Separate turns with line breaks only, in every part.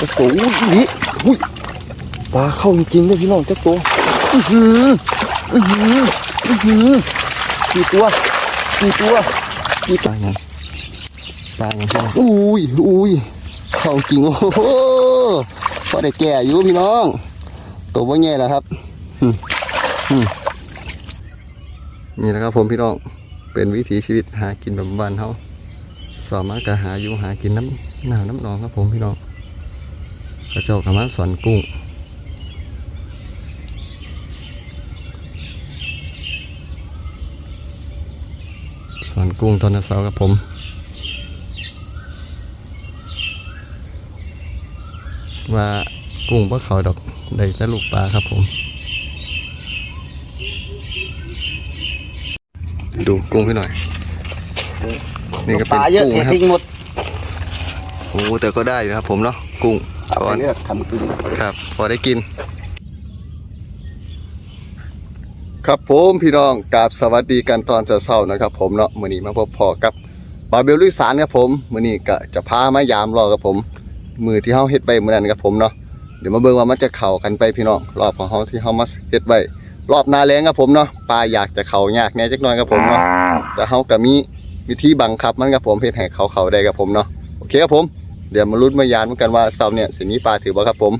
จะโตอุ้ยนี่อุ้ยปลาเข้าจริงๆเลยพี่น้องจะโตอื้อหืออื้อหืออื้อหือกี่ตัวกี่ตัวกี่ปลาไงปลาไงพี่น้องอุ้ยอุ้ยเข้าจริงโอ้โหพอได้แก่อยู่พี่น้อง ตัวว่าแง่แล้วครับอืมอืมนี่แหละครับผมพี่น้องเป็นวิถีชีวิตหากินแบบบ้านเขาสามารถก็หาอยู่หากินน้ำหนาน้ำหนองครับผมพี่น้อง กระเจ้ากระมาสอนกุ้ง สอนกุ้งตอนเช้าครับผมว่ากุ้งพวกเขาดอกได้แต่ลูกปลาครับผม ดูกุ้งให้หน่อย นี่ก็เป็น
ปลาเยอะ
กุ้ง
เท
นะครับ
ทิ้งหมด
โอ้แต่ก็ได้อยู่นะครับผมเนาะกุ้ง
เอา
พอ
ไปเลือกทำกิน
ครับ พอได้กิน ครับผมพี่น้องกราบสวัสดีกันตอนเช้าๆนะครับ ผมเนาะมื้อนี้มาพบพอกับบาเบลลุยสารครับผมมื้อนี้ก็จะพามายามรอกับผม มือที่เฮาเฮ็ดไว้มื้อนั้นครับผมเนาะเดี๋ยวมาเบิ่งว่ามันจะเข้ากันไปพี่น้องรอบของเฮาที่เฮามาเฮ็ดไว้รอบหน้าแล้งครับผมเนาะปลาอยากจะเข้ายากแหน่จักหน่อยครับผมเนาะแต่เฮาก็มีวิธีบังคับมันครับผมเฮ็ดให้เขาเข้าได้ครับผมเนาะโอเคครับผม เดี๋ยวมาลุ้นมายานเหมือนกันว่าเสาเนี่ยสิมีปลาถือบ่ครับผม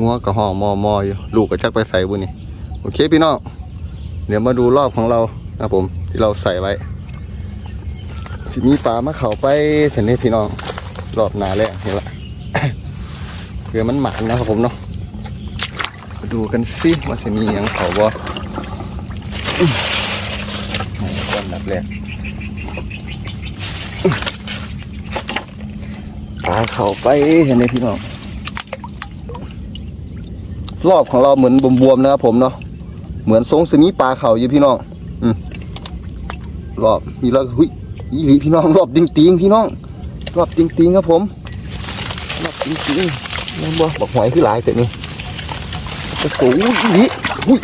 งัวกับห้องมอมออยู่ ลูกก็ชักไปใส่บุนี่โอเคพี่น้อง เดี๋ยวมาดูรอบของเรานะครับผม ที่เราใส่ไว้ สิมีปลามาเข่าไปเสร็จนี้พี่น้อง รอบหนาแล้วเห็นละเพื่อมันหมานนะครับผมเนาะมาดูกันสิว่าจะมีอย่างเขาบ่อื้อก้อนดับแรก ปลาเขาไปเห็นไหมพี่น้องรอบของเราเหมือนบวมๆนะครับผมเนาะเหมือนทรงสมีปลาเข่าอยู่พี่น้องอืมรอบมีแล้วหุยอีหลีพี่น้อง รอบติงติงๆพี่น้อง รอบติงติงๆครับผมรอบติงติงๆน้ำบ่บอกหอยคือหลายแต่นี่จะโตยอีหลีหุย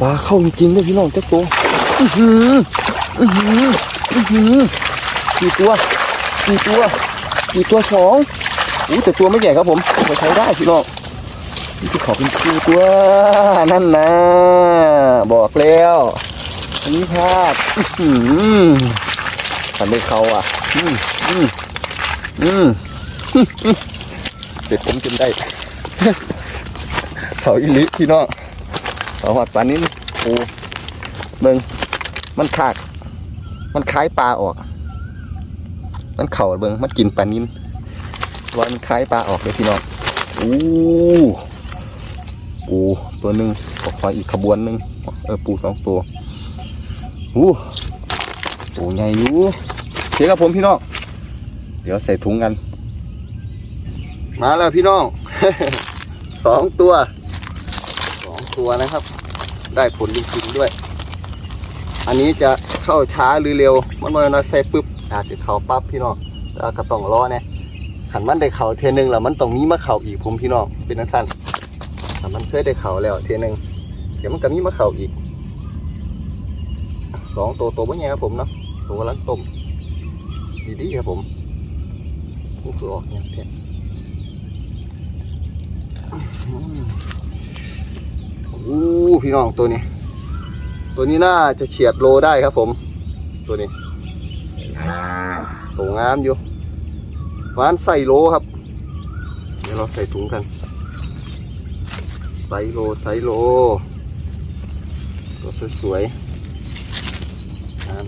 ปลาเข้าจริงๆเลยพี่น้องจะโตอือหืออือหืออือหือ กี่ตัวกี่ตัวกี่ตัวสองอู้แต่ตัวไม่ใหญ่ครับผมไปใช้ได้พี่น้องนี่จะขอเป็นคู่ตัวนั่นนะบอกแล้วอันนี้พลาดอื้อหือทำให้เขาอะอืมอืมอืมเสร็จผมจนได้เขาอิลิพี่น้องเขาหอดปลานี้โอ้เบิ่งมันขากมันคล้ายปลาออก มันเข่าเบิงมันกินปลานิ้นวันคล้ายปลาออกเลยพี่น้องอู้ปูตัวหนึ่งก็ขออีกขบวนหนึ่งเออปูสองตัวอู้ตัวใหญ่อยู่โอเคครับผมพี่น้องเดี๋ยวใส่ถุงกัน มาแล้วพี่น้องสองตัวสองตัวนะครับ ได้ผลจริงๆด้วย อันนี้จะเข้าช้าหรือเร็ว มันมานาใส่ปุ๊บ อาจจะเขาปั๊บพี่น้องแล้วก็ต้องรอเนี่ยขันมันได้เข่าเทนึงแล้วมันต้องมีมาเข่าอีกผมพี่น้องเป็นนั่นท่านถ้ามันเคยได้เขาแล้วเทนึงเดี๋ยวมันก็มีมาเขาอีกสองตัวตัวไม่ใหญ่ครับผมเนาะตัวกำลังต้มดีๆครับผมนี่คือออกเนี่ยเพี้ยอู้พี่น้องตัวนี้ ตัวนี้น่าจะเฉียดโลได้ครับผม ตัวนี้ ตัวงามอยู่วานใส่โลครับ เดี๋ยวเราใส่ถุงกันไซโลไซโลตัวสวยๆอัน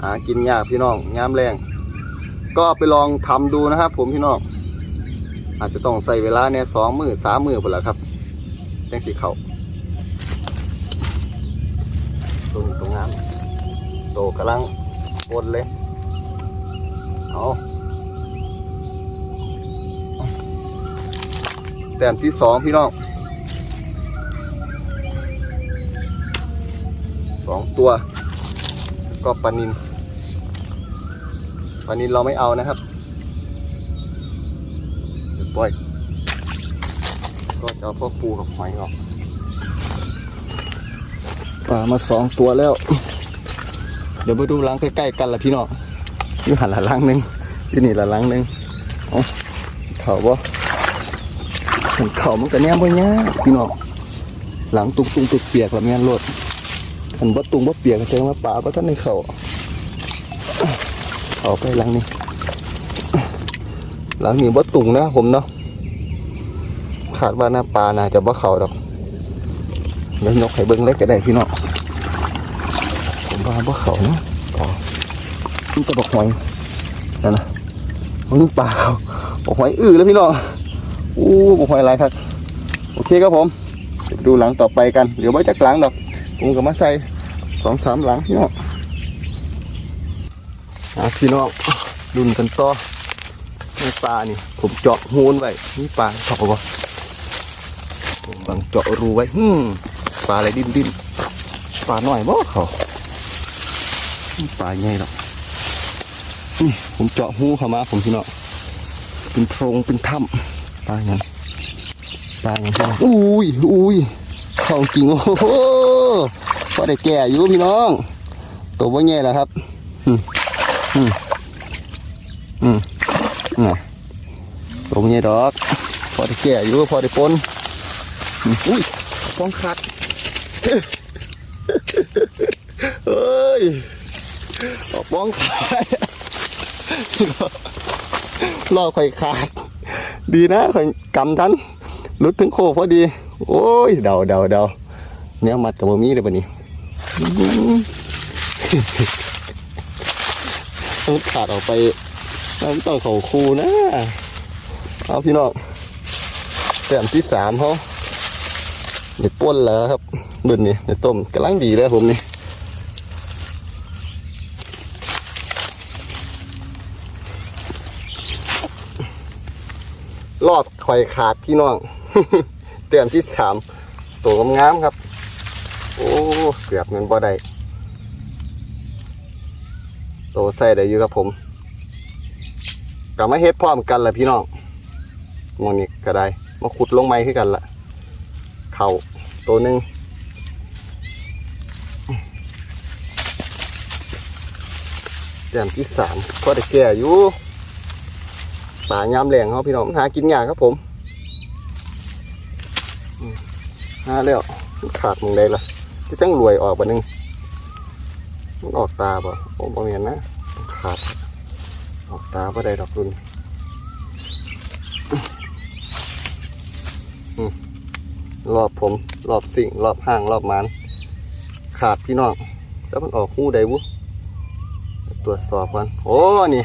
หากินยากพี่น้องยามแรง ก็ไปลองทำดูนะครับผมพี่น้อง อาจจะต้องใส่เวลาเนี่ยสองมือสามมือไปแหละครับแจ้งสีเขาตัวนี้ตัวงามโตกำลัง ปนเลย เอาแต้มที่สองพี่น้องสองตัวแล้วก็ปลานินปลานินเราไม่เอานะครับเดี๋ยวปล่อย ก็จะเอาพวกปูกับหอยออกปลามาสองตัวแล้ว เดี๋ยวมาดูหลังใกล้ๆกันละพี่น้องอยู่หันละหลังหนึงที่นี่ละหลังหนึงอ๋อสิเขาบ่ขันเขามันก็แนมบ่ยากพี่น้องหลังตุงตุงเปียกๆล้วแม่นรถขันบ่ตุงบ่เปียกก็แสดงว่าป่าบ่ทันได้เข้าเอาไปหลังนี้หลังนี้บ่ตุงนะผมเนาะขาดว่าหน้าปลาน่าจะบ่เข้าดอกเดี๋ยวยกให้เบิ่งเล็กก็ได้พี่น้อง ว่าบ่เขานะอ๋อมันจะบอกหอยนั่นนะมันปลาเขาบอกหอยอื้อแล้วพี่น้องอู้บอกหอยอะไรครับโอเคครับผม ดูหลังต่อไปกันเดี๋ยวไว้จากหลังดอกผมก็มาใส่สองสามหลังพี่น้องอะพี่น้องดุนกันต่อนี่ปลานี่ ผมเจาะหูนไว้นี่ปลาเขาปะผมบังเจาะรูไว้ฮึมปลาอะไรดิ้นดิ้นปลาหน่อยบ่เขา ปลาใหญ่หรอกนี่ผมเจาะหูเข้ามาผมพี่เนาะเป็นโพรงเป็นถ้ำปลาอย่างปลาอย่างพี่น้องอุ้ยอุ้ยของจริงโอ้โหพอได้แก่อยู่พี่น้อง ตัวว่าใหญ่แล้วครับ อืมอืมอืมน่ะตรงนี้ดอก พอได้แก่อยู่พอได้ปนอุ้ยฟองขาดเฮ้ย ออกฟองขาดรอข่อยขาด ดีนะข่อยกำทันลุดถึงโคพอดี โอ้ย เดาเดาเดาเนี่ยมัดกับบ่มีเลยปะนี่ต้องขาดออกไปน้ำต่อเขาคูนะ เอาพี่น้องแต้มที่สามเขาเด็ดป้นแล้วครับดุนนี่เด็ดต้มกำลังดีเลยผมนี่รอด ข่อยขาดพี่น้องแต้มที่สามตัวงามๆครับ โอ้เกือบเงินบ่ได้โตใส่ได้อยู่ครับผมก็มาเฮ็ดพร้อมกันแหละพี่น้องมองนี่ก็ได้ มาขุดลงไม้ขึ้นกันละเข่าตัวหนึ่งแต้มที่สามก็ได้แก่อยู่ ป่ายามแหลงเขาพี่น้องหากินยากครับผมหาแล้วขาดมึงได้ละที่จังรวยออกบ่นึงมันออกตาบ่ผมบ่เห็นนะขาด ออกตาก็ได้ดอกรุนรอบผม รอบสิ่ง รอบห้างรอบมันขาดพี่น้องแล้วมันออกหูใดบุตรวจสอบกันโอ้นี่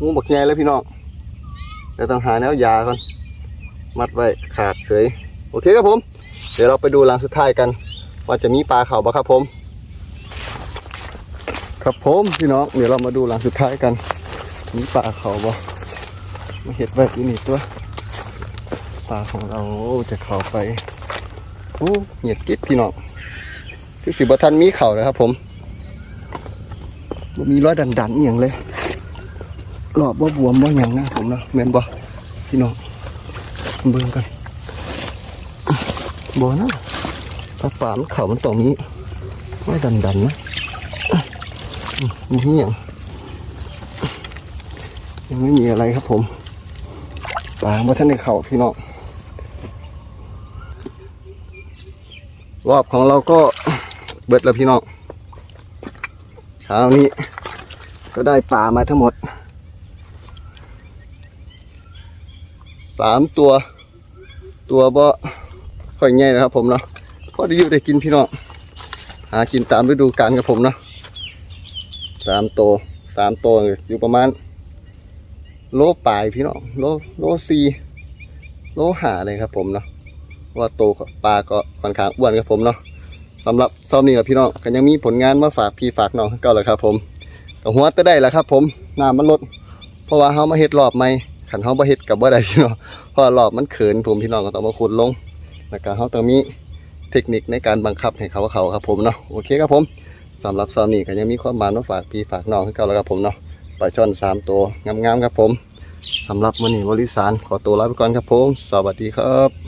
งูบักใหญ่แล้วพี่น้องเดี๋ยวต้องหาแนวยาก่อน มัดไว้ขาดเฉยโอเคครับผม เดี๋ยวเราไปดูรังสุดท้ายกัน ว่าจะมีปลาเขาบ่ครับผม ครับผมพี่น้องเดี๋ยวเรามาดูหลังสุดท้ายกัน มีปลาเขาบ่มาเห็ดแบบนี้ตัวปลาของเราจะเข้าไปโอ้เหยียดกิ๊บพี่น้องคือสิบทันมีเข่าเลยครับผมมีร้อยดันดันอย่างเลย หลอบว่าบวมว่าอย่างนะผมนะแม่นบ่พี่น้องเบิ่งกันบ่นะปลาป่ามันเข่ามันตรงนี้ไม่ดันดันๆนะมีอย่างยังไม่มีอะไรครับผมปลาเมื่อท่านในเขาพี่น้องรอบของเราก็เบิดแล้วพี่น้องเช้านี้ก็ได้ปลามาทั้งหมด สามตัว ตัวบ่ค่อยง่ายนะครับผมเนาะก็ได้อยู่ได้กินพี่น้องหากินตามฤดูกาลครับผมเนาะสามโตวสามโตวอยู่ประมาณ โลปลายพี่น้องโลโลสี่โลหาเลยครับผมเนาะว่าโตปลาก็ค่อนข้างอ้วนครับผมเนาะสำหรับซอมนี้กับพี่น้องก็ยังมีผลงานมาฝากพี่ฝากน้องก็เลยครับผมก็หัวจะได้แหละครับ ผมน้ำมันลดเพราะว่าเขามาเฮ็ดรอบใหม่ ขันเขาบ่เฮ็ดกับบ่ได้พี่น้องเพราะรอบมันเขินผมพี่น้องก็ต้องมาขุดลงแล้วก็เขาต้องมีเทคนิคในการบังคับให้เขาเขาครับผมเนาะโอเคครับผมสำหรับซอนนี่ก็ยังมีความหมายมาฝากพี่ฝากน้องให้เขาแล้วครับผมเนาะปลาช่อนสามตัวงามๆครับผมสำหรับวันนี้บริสารขอตัวลาไปก่อนครับผม สวัสดีครับ